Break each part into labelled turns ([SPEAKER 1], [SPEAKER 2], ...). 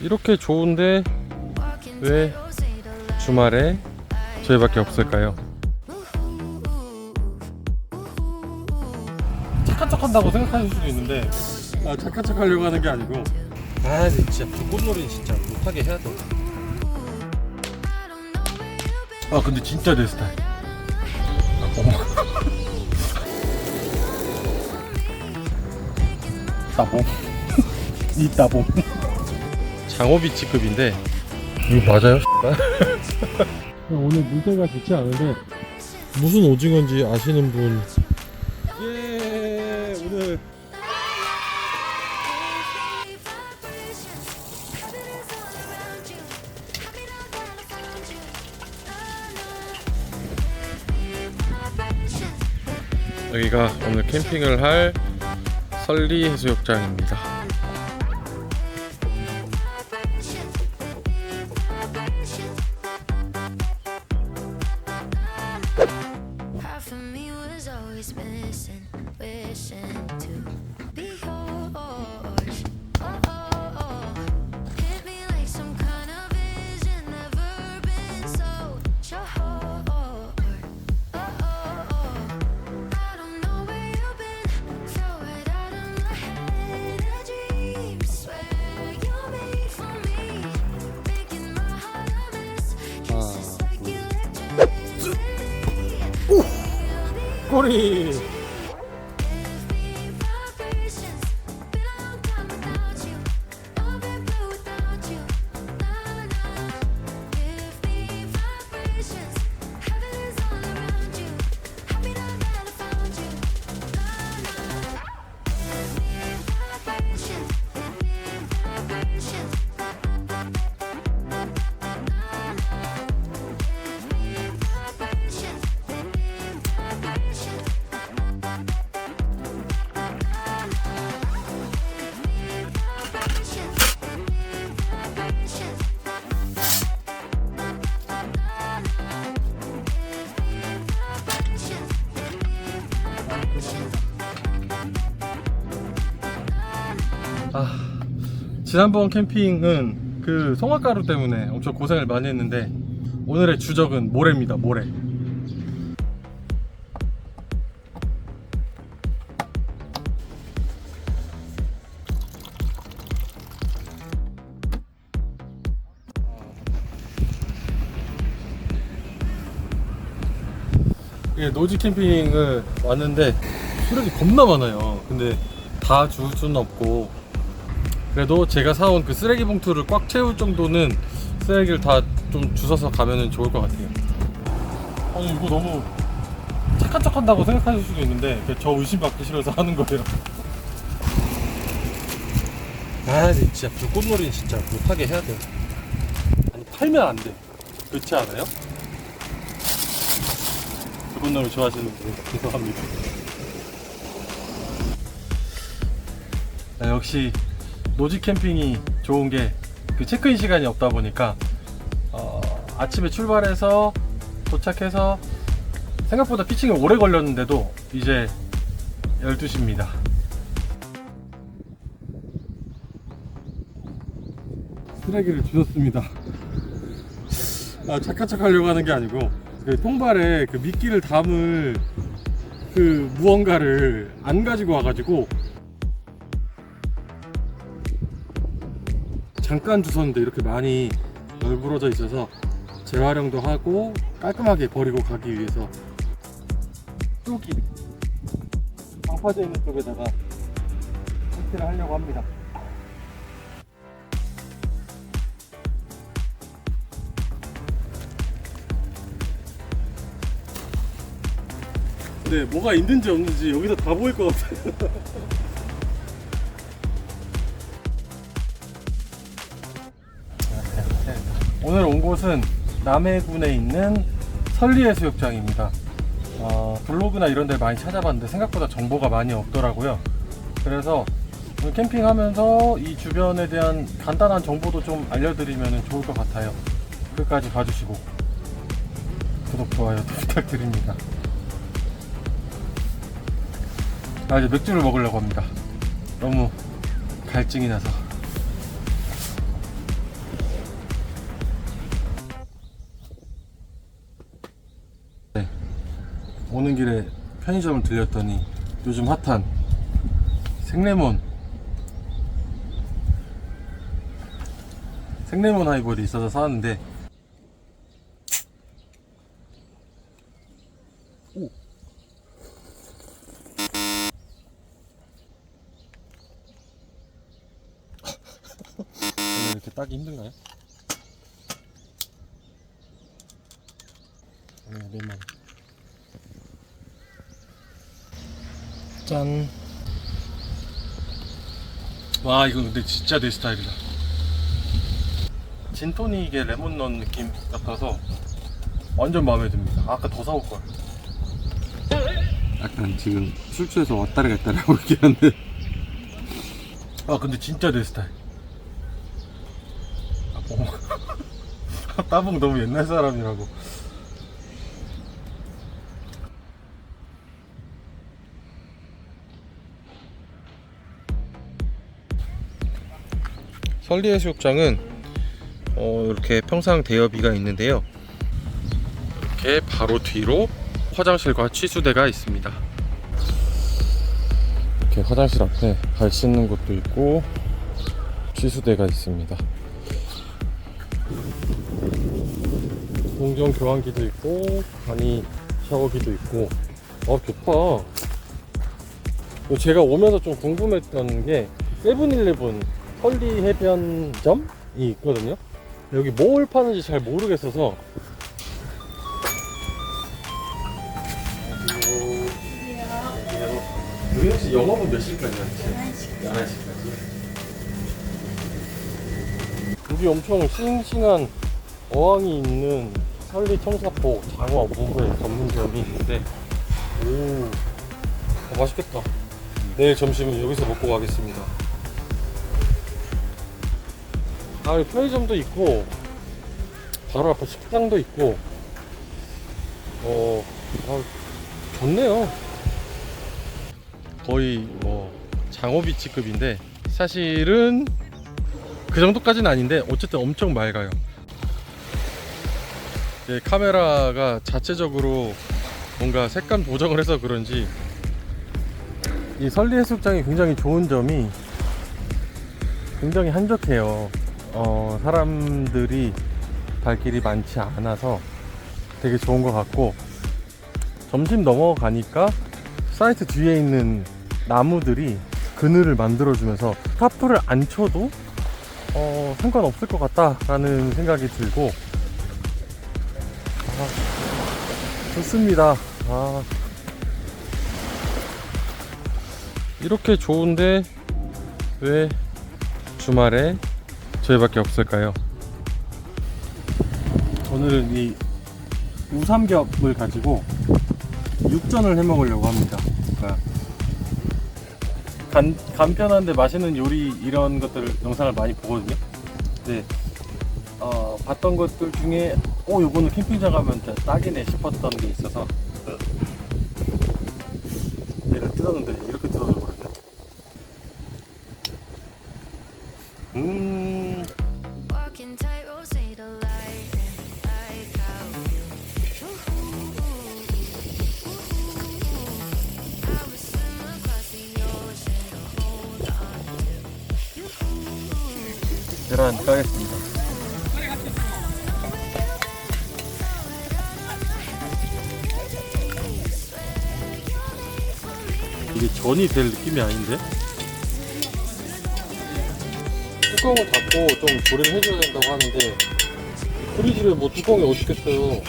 [SPEAKER 1] 이렇게 좋은데 왜 주말에 저희밖에 없을까요? 착한 척 한다고 생각하실 수도 있는데 아, 착한 척 하려고 하는 게 아니고 아 근데 진짜 불꽃놀이는 진짜 못하게 해야 돼. 아 근데 진짜 내 스타일. 따봉. 이 따봉. 장어비치급인데 이거 맞아요? 오늘 물때가 좋지 않은데 무슨 오징어인지 아시는 분? 예 오늘 여기가 오늘 캠핑을 할 설리 해수욕장입니다. 꼬리. 지난번 캠핑은 그 송화가루 때문에 엄청 고생을 많이 했는데 오늘의 주적은 모래입니다 모래. 이게 노지 캠핑을 왔는데 수력이 겁나 많아요. 근데 다 주울 수는 없고 그래도 제가 사온 그 쓰레기 봉투를 꽉 채울 정도는 쓰레기를 다 좀 주워서 가면은 좋을 것 같아요. 아니 이거 너무 착한 척 한다고 생각하실 수도 있는데 저 의심받기 싫어서 하는 거예요. 아 진짜 불꽃놀이는 진짜 못하게 해야 돼요. 아니 팔면 안 돼. 그렇지 않아요? 불꽃놀이 좋아하시는 분 죄송합니다. 아, 역시 노지 캠핑이 좋은 게 그 체크인 시간이 없다 보니까 어, 아침에 출발해서 도착해서 생각보다 피칭이 오래 걸렸는데도 이제 12시입니다. 쓰레기를 주웠습니다. 아, 척 하려고 하는 게 아니고 그 통발에 그 미끼를 담을 그 무언가를 안 가지고 와가지고 잠깐 주웠는데 이렇게 많이 널브러져 있어서 재활용도 하고 깔끔하게 버리고 가기 위해서 여기 방파제 있는 쪽에다가 세트를 하려고 합니다. 네, 뭐가 있는지 없는지 여기서 다 보일 것 같아요. 오늘 온 곳은 남해군에 있는 설리해수욕장입니다. 어, 블로그나 이런 데 많이 찾아봤는데 생각보다 정보가 많이 없더라고요. 그래서 오늘 캠핑하면서 이 주변에 대한 간단한 정보도 좀 알려드리면 좋을 것 같아요. 끝까지 봐주시고 구독, 좋아요 부탁드립니다. 아, 이제 맥주를 먹으려고 합니다. 너무 갈증이 나서. 오는 길에 편의점을 들렸더니 요즘 핫한 생레몬 생레몬 하이볼이 있어서 사왔는데 오. 이렇게 따기 힘든가요? 네, 레몬. 짠. 와, 이거 근데 진짜 내 스타일이다. 진토닉에 레몬 넣은 느낌 같아서 완전 마음에 듭니다. 아까 더 사올 걸. 약간 지금 술 취해서 왔다리 갔다리 하고 있긴 한데. 아, 근데 진짜 내 스타일. 아, 어. 따봉 너무 옛날 사람이라고. 설리해수욕장은 어, 이렇게 평상 대여비가 있는데요. 이렇게 바로 뒤로 화장실과 취수대가 있습니다. 이렇게 화장실 앞에 발 씻는 곳도 있고 취수대가 있습니다. 공정 교환기도 있고 간이 샤워기도 있고 어 좋다. 제가 오면서 좀 궁금했던 게 세븐일레븐 설리 해변점이 있거든요. 여기 뭘 파는지 잘 모르겠어서. 여기 혹시 영업은 몇 시까지 하지? 11시까지. 여기 엄청 싱싱한 어항이 있는 설리 청사포 장어 부부의 전문점이 있는데 오 어, 맛있겠다. 내일 점심은 여기서 먹고 가겠습니다. 아, 여기 편의점도 있고, 바로 앞에 식당도 있고, 어, 아, 좋네요. 거의 뭐, 장어비치급인데, 사실은 그 정도까지는 아닌데, 어쨌든 엄청 맑아요. 예, 카메라가 자체적으로 뭔가 색감 조정을 해서 그런지, 이 설리 해수욕장이 굉장히 좋은 점이 굉장히 한적해요. 어, 사람들이 발길이 많지 않아서 되게 좋은 것 같고 점심 넘어가니까 사이트 뒤에 있는 나무들이 그늘을 만들어주면서 타프를 안 쳐도 어, 상관없을 것 같다라는 생각이 들고 아, 좋습니다. 아, 이렇게 좋은데 왜 주말에 저희밖에 없을까요? 오늘은 이 우삼겹을 가지고 육전을 해 먹으려고 합니다. 그러니까 간, 간편한데 맛있는 요리 이런 것들 영상을 많이 보거든요. 근데 어, 봤던 것들 중에 오 요거는 캠핑장 가면 딱이네 싶었던 게 있어서 얘를 뜯었는데 계란 까겠습니다. 이게 전이 될 느낌이 아닌데? 뚜껑을 닫고 좀 조리를 해줘야 된다고 하는데 프리즈에 뭐 뚜껑이 어디 있겠어요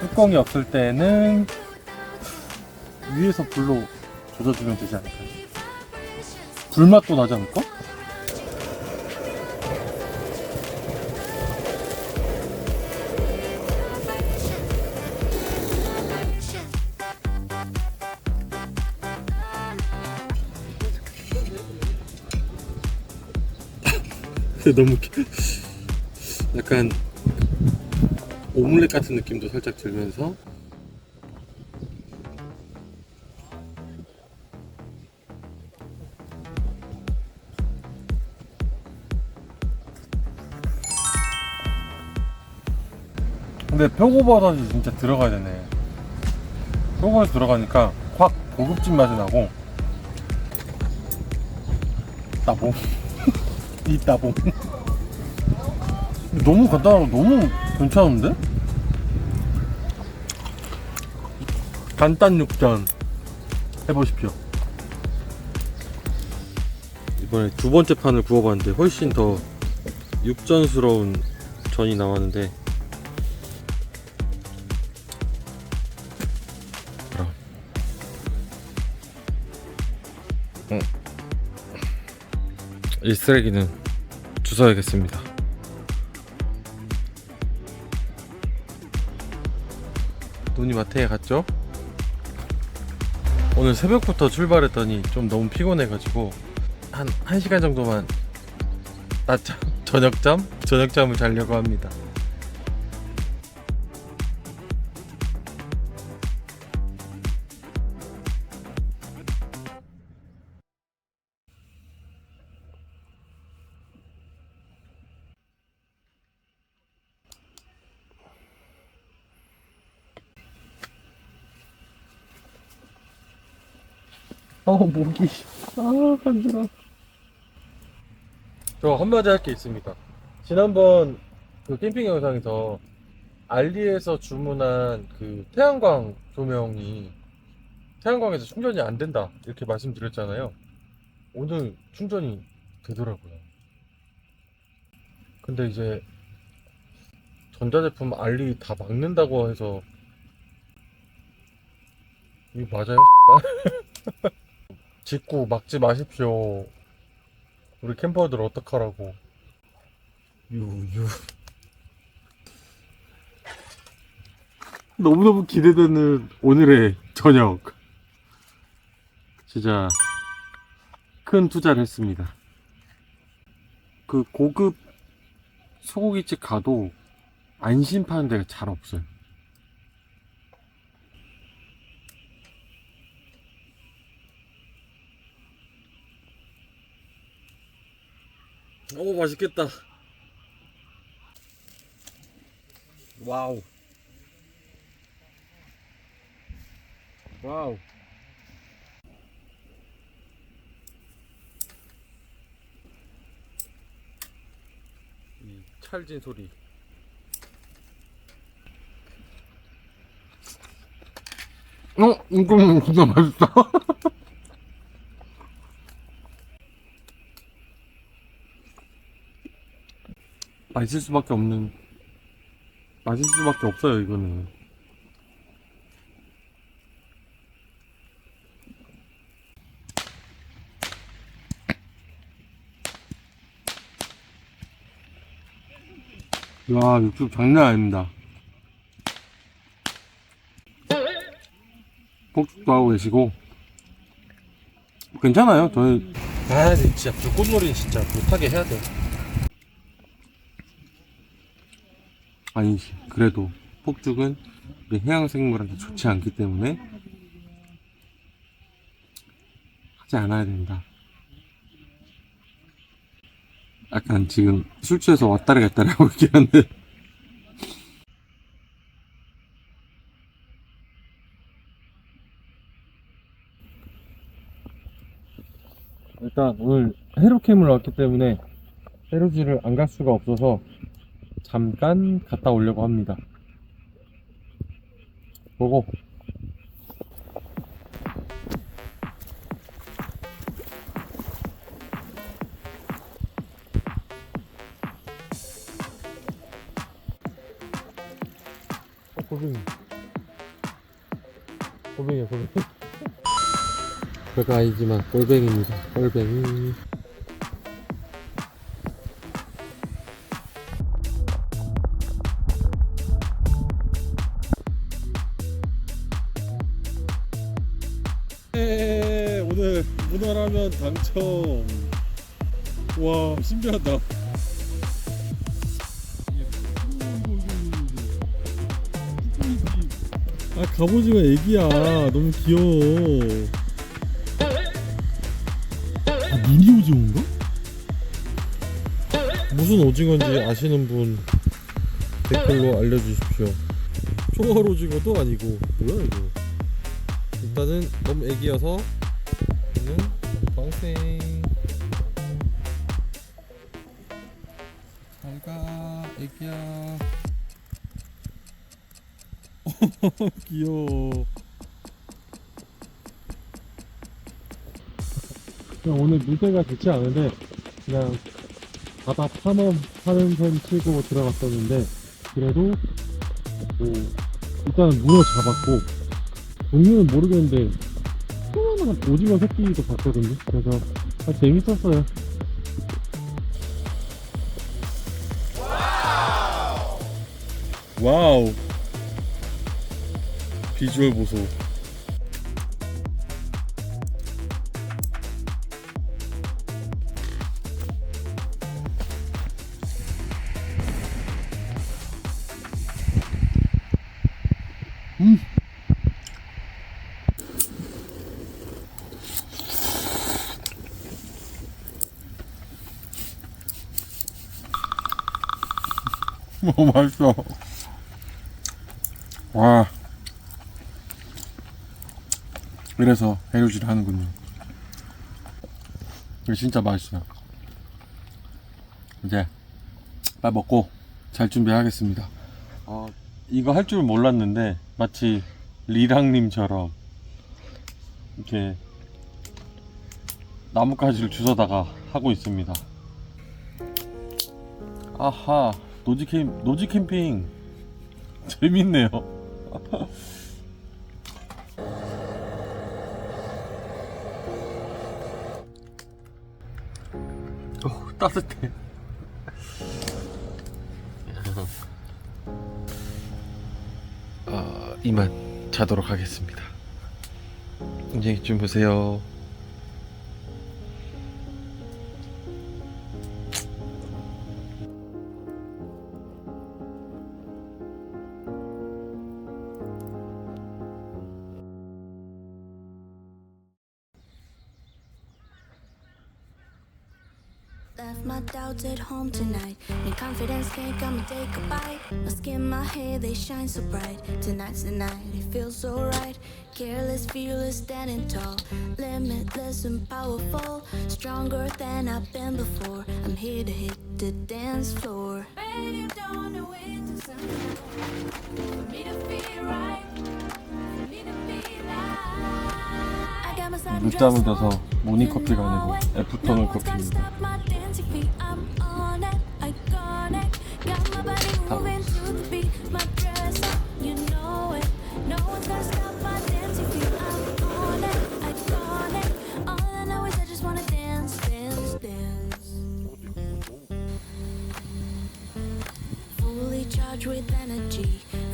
[SPEAKER 1] 뚜껑이 없을 때는 위에서 불로 조져주면 되지 않을까요? 불맛도 나지 않을까? 근데 너무 기- 약간 오믈렛 같은 느낌도 살짝 들면서. 근데 표고버섯이 진짜 들어가야 되네. 표고버섯 들어가니까 확 고급진 맛이 나고. 따봉 이 따봉 너무 간단하고 너무 괜찮은데? 간단 육전 해보십시오. 이번에 두 번째 판을 구워봤는데 훨씬 더 육전스러운 전이 나왔는데 이 쓰레기는 주워야겠습니다. 눈이 마트에 갔죠? 오늘 새벽부터 출발했더니 좀 너무 피곤해가지고 한 1시간 정도만 낮잠, 저녁잠? 저녁잠을 자려고 합니다. 목이. 아 간지러 저 한마디 할 게 있습니다. 지난번 그 캠핑 영상에서 알리에서 주문한 그 태양광 조명이 태양광에서 충전이 안 된다 이렇게 말씀드렸잖아요. 오늘 충전이 되더라고요. 근데 이제 전자제품 알리 다 막는다고 해서 이거 맞아요? 짓고 막지 마십시오. 우리 캠퍼들 어떡하라고. 유유. 너무너무 기대되는 오늘의 저녁. 진짜 큰 투자를 했습니다. 그 고급 소고기집 가도 안심 파는 데가 잘 없어요. 오 맛있겠다. 와우. 와우. 이 찰진 소리. 어, 이거는 진짜 맛있다. 맛있을 수밖에 없는 맛있을 수밖에 없어요 이거는. 와 육즙 장난 아닙니다. 폭죽도 하고 계시고. 괜찮아요 저희. 아 진짜 불꽃놀이 진짜 못하게 해야 돼 아니 그래도 폭죽은 우리 해양 생물한테 좋지 않기 때문에 하지 않아야 된다. 약간 지금 술 취해서 왔다리 갔다리 하고 있긴 한데 일단 오늘 해로캠을 왔기 때문에 해로지를 안 갈 수가 없어서 잠깐 갔다 오려고 합니다. 보고. 어, 골뱅이. 골뱅이야, 골뱅이. 별거 아니지만 골뱅이입니다. 골뱅이. 당첨. 와, 신기하다. 아, 갑오징어 애기야. 너무 귀여워. 아, 미니 오징어인가? 무슨 오징어인지 아시는 분
[SPEAKER 2] 댓글로 알려주십시오. 초가로징어도 아니고 뭐야 이거? 일단은 너무 애기여서 얘는 방생. 잘가 애기야. 귀여워.
[SPEAKER 1] 그냥 오늘 물때가 좋지 않은데 그냥 바다 탐험 하는 셈 치고 들어갔었는데 그래도 뭐 일단은 문어 잡았고 종류는 모르겠는데 조그마한 오징어 새끼도 봤거든요 그래서 아, 재밌었어요
[SPEAKER 2] 와우. 비주얼 보소. 너무 맛있어. 와. 이래서 해루질 하는군요. 이거 진짜 맛있어요. 이제 빨리 먹고 잘 준비하겠습니다. 아, 이거 할 줄 몰랐는데 마치 리랑님처럼 이렇게 나뭇가지를 주워다가 하고 있습니다. 아하, 노지 캠 노지 캠핑 재밌네요. 어, 따뜻해. 어, 이만 자도록 하겠습니다. 안녕히 좀 보세요.
[SPEAKER 3] Hair, they shine so bright. Tonight's the night, it feels so right. Careless, fearless, standing tall. Limitless and powerful. Stronger than I've been before. I'm here to hit the dance floor. Baby, don't know when to For me to feel right. For me to be like. I got my side
[SPEAKER 1] 늦잠을 자서 모닝커피가 아니고 애프터눈 커피입니다.
[SPEAKER 3] Charged with energy,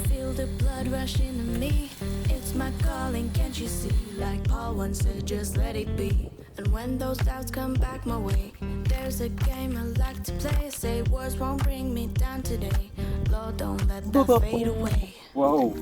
[SPEAKER 3] feel the blood rush into me. It's my calling, can't you see? Like Paul once said, just let it be. And when those doubts come back my way, there's a game I like to play. Say words won't bring me down today. Lord, don't let that fade away.
[SPEAKER 1] 와우.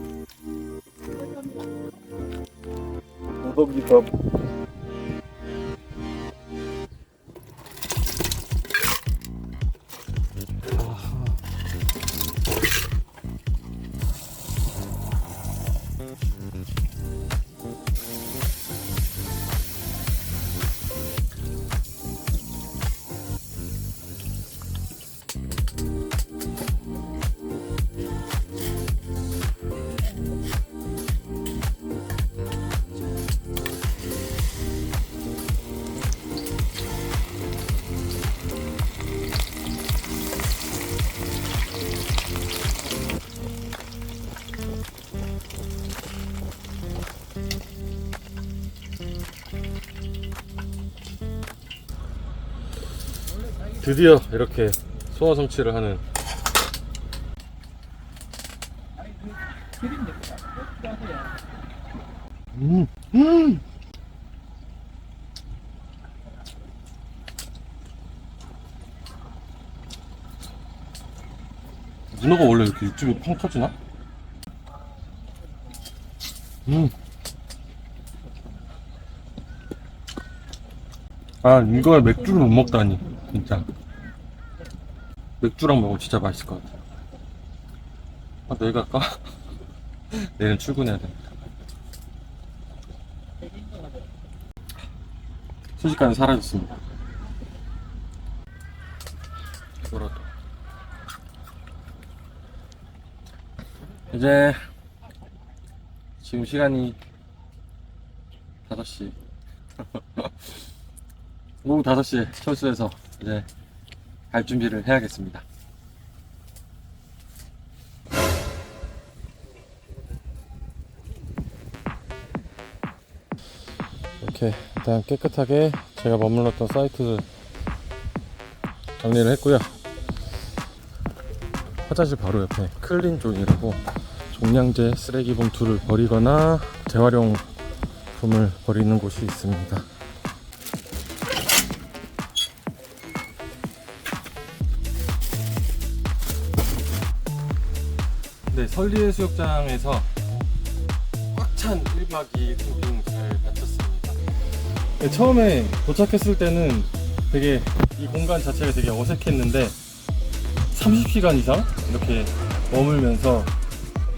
[SPEAKER 1] 드디어 이렇게 소화 성취를 하는 음, 음. 문어가 원래 이렇게 육즙이 펑 터지나? 음. 아, 이걸 맥주를 못 먹다니, 진짜. 맥주랑 먹으면 진짜 맛있을 것 같아. 아, 내일 갈까? 내일은 출근해야 됩니다. 순식간에 사라졌습니다. 이거라도. 이제 지금 시간이 5시. 오후 5시에 철수해서 이제 갈 준비를 해야겠습니다. 이렇게 일단 깨끗하게 제가 머물렀던 사이트 정리를 했고요. 화장실 바로 옆에 클린 존이라고 종량제 쓰레기 봉투를 버리거나 재활용품을 버리는 곳이 있습니다. 네, 설리해수욕장에서 꽉 찬 1박 2일 캠핑 잘 마쳤습니다. 네, 처음에 도착했을 때는 되게 이 공간 자체가 되게 어색했는데 30시간 이상 이렇게 머물면서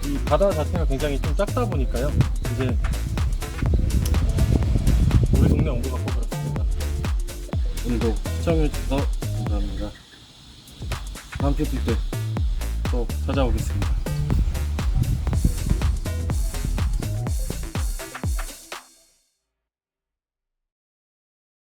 [SPEAKER 1] 이 바다 자체가 굉장히 좀 작다 보니까요. 이제 우리 동네 온 것 같고 그렇습니다. 오늘도 시청해주셔서 감사합니다. 다음 캠핑 때또 찾아오겠습니다.